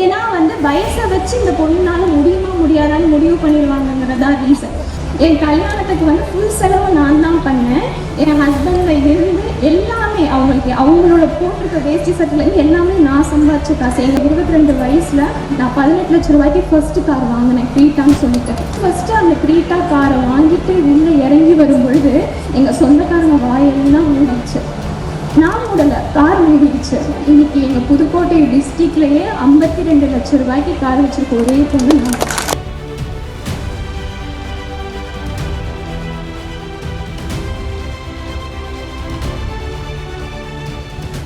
ஏன்னா வந்து வயசை வச்சு இந்த பொண்ணுனால முடியுமா முடியாதான்னு முடிவு பண்ணிடுவாங்கங்கிறதா ரீசன் என் கல்யாணத்துக்கு வந்து ஃபுல் செலவு நான் தான் பண்ணேன். என் ஹஸ்பண்டில் இருந்து எல்லாமே அவங்களுக்கு அவங்களோட போட்டிருக்க வேஸ்டி சட்டிலேருந்து எல்லாமே நான் சம்பாதிச்ச காசு எங்கள் இருபத்தி ரெண்டு வயசில் நான் பதினெட்டு லட்ச ரூபாய்க்கு ஃபஸ்ட்டு கார் வாங்கினேன் க்ரீட்டான்னு சொல்லிட்டு. ஃபஸ்ட்டு அந்த க்ரீட்டா காரை வாங்கிட்டு உள்ளே இறங்கி வரும் பொழுது எங்கள் சொந்தக்காரங்க வாயெல்லாம் மூடிச்சு நான் மூடல கார் மூடிடுச்சு இன்னைக்கு எங்கள் புதுக்கோட்டை டிஸ்ட்ரிக்ட்லேயே ஐம்பத்தி ரெண்டு லட்சம் ரூபாய்க்கு கார் வச்சிருக்க ஒரே பொண்ணு நான்.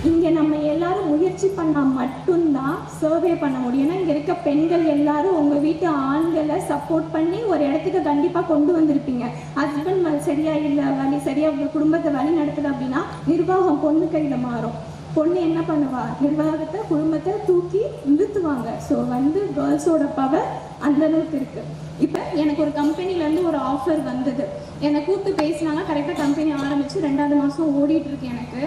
இங்கே நம்ம எல்லாரும் முயற்சி பண்ணால் மட்டும்தான் சர்வே பண்ண முடியும். ஏன்னா இங்கே இருக்க பெண்கள் எல்லாரும் உங்கள் வீட்டு ஆண்களை சப்போர்ட் பண்ணி ஒரு இடத்துக்கு கண்டிப்பாக கொண்டு வந்திருப்பீங்க. ஹஸ்பண்ட் சரியாக இல்லை வழி சரியாக உங்கள் குடும்பத்தை வழி நடத்துது அப்படின்னா நிர்வாகம் பொண்ணு கையில் மாறும். பொண்ணு என்ன பண்ணுவா? நிர்வாகத்தை குடும்பத்தை தூக்கி நிறுத்துவாங்க. ஸோ வந்து கேர்ள்ஸோட பவர் அந்த அளவுக்கு இருக்கு. இப்போ எனக்கு ஒரு கம்பெனிலேருந்து ஒரு ஆஃபர் வந்தது. என்னை கூப்பிட்டு பேசினாங்க. கரெக்டாக கம்பெனி ஆரம்பித்து ரெண்டாவது மாதம் ஓடிட்டு இருக்கு எனக்கு.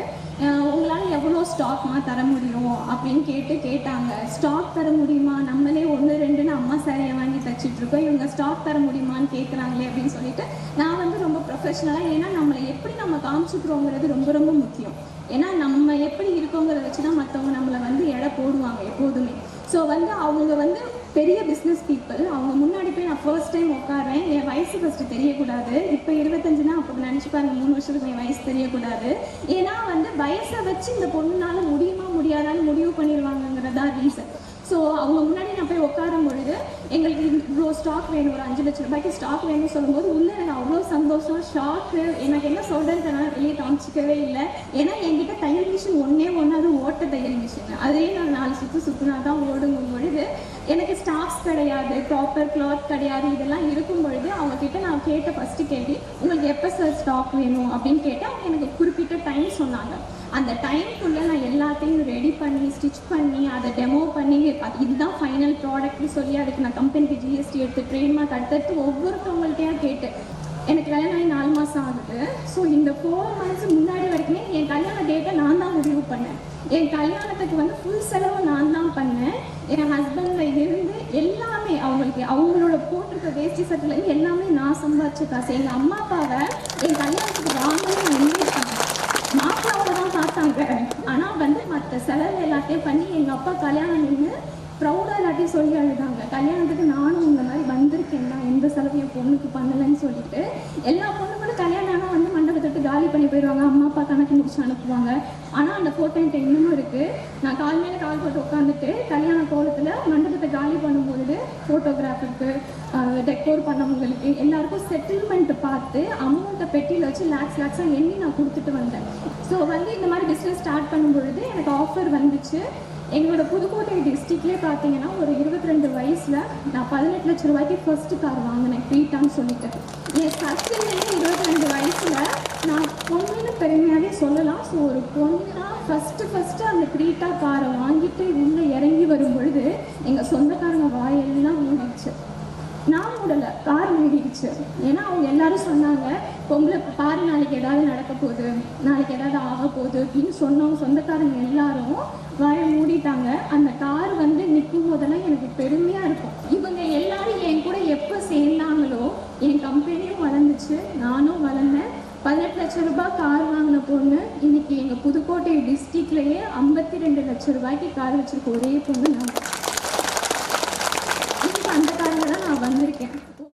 ஸ்டாக்மா தர முடியும் அப்படின்னு கேட்டு கேட்டாங்க. ஸ்டாக் தர முடியுமா? நம்மளே ஒன்று ரெண்டுன்னு அம்மா சாரியை வாங்கி தச்சிட்டு இருக்கோம் இவங்க ஸ்டாக் தர முடியுமான்னு கேட்குறாங்களே அப்படின்னு சொல்லிட்டு நான் வந்து ரொம்ப ப்ரொஃபஷனலாக ஏன்னா நம்மளை எப்படி நம்ம காமிச்சுக்கிறோங்கிறது ரொம்ப ரொம்ப முக்கியம். ஏன்னா நம்ம எப்படி இருக்கோங்கிறத வச்சு தான் மற்றவங்க நம்மளை வந்து எடை போடுவாங்க எப்போதுமே. ஸோ வந்து அவங்க வந்து பெரிய பிஸ்னஸ் பீப்புள் அவங்க முன்னாடி போய் நான் ஃபர்ஸ்ட் டைம் உட்காரேன் வயசு ஃபஸ்ட்டு தெரியக்கூடாது. இப்போ இருபத்தஞ்சுனா அப்போ நினச்சி பாருங்க மூணு வருஷத்துக்கு என் வயசு தெரியக்கூடாது. ஏன்னா வந்து வயசை வச்சு இந்த பொண்ணுனால முடியுமா முடியாதான்னு முடிவு பண்ணிடுவாங்கங்கிறதா ரீசன் ஸோ அவங்க முன்னாடி நான் போய் உட்காரும் பொழுது எங்களுக்கு இவ்வளோ ஸ்டாக் வேணும் ஒரு அஞ்சு லட்சம் ரூபாய்க்கு ஸ்டாக் வேணும்னு சொல்லும்போது உள்ளே எனக்கு அவ்வளோ சந்தோஷம் ஷாக்கு எனக்கு என்ன சொல்கிறது நான் வெளியே காமிச்சிக்கவே இல்லை. ஏன்னா என்கிட்ட தையல் மிஷின் ஒன்றே ஒன்று அது ஓட்ட தையல் மிஷின் அதே நான் நாலு சுற்று சுற்றுனா தான் ஓடுங்கும் பொழுது எனக்கு ஸ்டாக்ஸ் கிடையாது ப்ராப்பர் கிளாத் கிடையாது இதெல்லாம் இருக்கும் பொழுது அவங்க கிட்ட நான் கேட்ட ஃபஸ்ட்டு கேள்வி உங்களுக்கு எப்போ சார் ஸ்டாக் வேணும் அப்படின்னு கேட்டால் அவங்க எனக்கு குறிப்பிட்ட டைம் சொன்னாங்க. அந்த டைமுக்குள்ளே நான் எல்லாத்தையும் ரெடி பண்ணி ஸ்டிச் பண்ணி அதை டெமோ பண்ணி அது இதுதான் ஃபைனல் ப்ராடக்ட்னு சொல்லி அதுக்கு நான் கம்பெனிக்கு ஜிஎஸ்டி எடுத்து ட்ரேட்மார்க் அடுத்தடுத்து ஒவ்வொருத்தவங்கள்ட்டையா கேட்டு எனக்கு கல்யாணம் ஆகி நாலு மாதம் ஆகுது. ஸோ இந்த ஃபோர் மந்த்ஸ் முன்னாடி வரைக்குமே என் கல்யாண டேட்டை நான் தான் முடிவு பண்ணேன். என் கல்யாணத்துக்கு வந்து ஃபுல் செலவு நான் தான் பண்ணேன். போட்டிருக்க வேஷ்டி எல்லாமே நான் சம்பாதிச்ச காசு எங்கள் அம்மா அப்பாவை என் கல்யாணத்துக்கு வாங்கவே நின்றுட்டாங்க மாப்பிள்ளாவோட தான் பார்த்தாங்க. ஆனால் வந்து மற்ற செலவு எல்லாத்தையும் பண்ணி எங்கள் அப்பா கல்யாணம் நின்று ப்ரௌடாக எல்லாத்தையும் சொல்லி அழுதாங்க. கல்யாணத்துக்கு நானும் இந்த மாதிரி வந்திருக்கேன். தான் எந்த செலவு என் பொண்ணுக்கு பண்ணலைன்னு சொல்லிட்டு எல்லா பொண்ணுங்களும் கல்யாணம் ஆனால் வந்து மண்டபத்தை காலி பண்ணி போயிடுவாங்க. அம்மா அப்பா கணக்கு முடிச்சு அனுப்புவாங்க. ஆனால் அந்த ஃபோட்டோ என்கிட்ட இன்னமும் இருக்குது நான் கால் மேலே கால் போட்டு உட்காந்துட்டு கல்யாண கோலத்தில் மண்டபத்தை காலி பண்ணும்பொழுது ஃபோட்டோகிராஃபருக்கு டெக்கோர் பண்ணவங்களுக்கு எல்லாருக்கும் செட்டில்மெண்ட் பார்த்து அமௌண்ட்டை பெட்டியில் வச்சு லேக்ஸ் லேக்ஸாக எண்ணி நான் கொடுத்துட்டு வந்தேன். ஸோ வந்து இந்த மாதிரி பிஸ்னஸ் ஸ்டார்ட் பண்ணும்பொழுது எனக்கு ஆஃபர் வந்துச்சு. எங்களோட புதுக்கோட்டை டிஸ்ட்ரிக்ட்லேயே பார்த்தீங்கன்னா ஒரு இருபத்தி ரெண்டு வயசில் நான் பதினெட்டு லட்ச ரூபாய்க்கு ஃபர்ஸ்ட் கார் வாங்கினேன் க்ரீட்டான்னு சொல்லிட்டு. என் சர்க்கிள்லேயே இருபத்தி ரெண்டு வயசில் நான் பொண்ணுன்னு பெருமையாகவே சொல்லலாம். ஸோ ஒரு பொண்ணா ஃபஸ்ட்டு ஃபஸ்ட்டு அந்த க்ரீட்டா காரை வாங்கிட்டு உள்ளே இறங்கி வரும் பொழுது எங்கள் சொந்தக்காரங்க வாயெல்லாம் மூடிடுச்சு முடியல கார் மூடிடுச்சு. ஏன்னா அவங்க எல்லாரும் சொன்னாங்க பொம்பளை பாரு நாளைக்கு ஏதாவது நடக்க போகுது நாளைக்கு ஏதாவது ஆக போகுது அப்படின்னு சொன்னவங்க சொந்தக்காரங்க எல்லாரும் வர மூடிட்டாங்க. அந்த கார் வந்து நிற்கும் போதெல்லாம் எனக்கு பெருமையாக இருக்கும். இவங்க எல்லாரும் என் கூட எப்போ சேர்ந்தாங்களோ என் கம்பெனியும் வளர்ந்துச்சு. நானும் வளர்ந்தேன். பதினெட்டு லட்ச ரூபாய் கார் வாங்கின பொண்ணு இன்னைக்கு எங்கள் புதுக்கோட்டை டிஸ்ட்ரிக்ட்லேயே ஐம்பத்தி ரெண்டு லட்ச ரூபாய்க்கு கார் வச்சிருக்க ஒரே பொண்ணு நான். இன்னைக்கு அந்த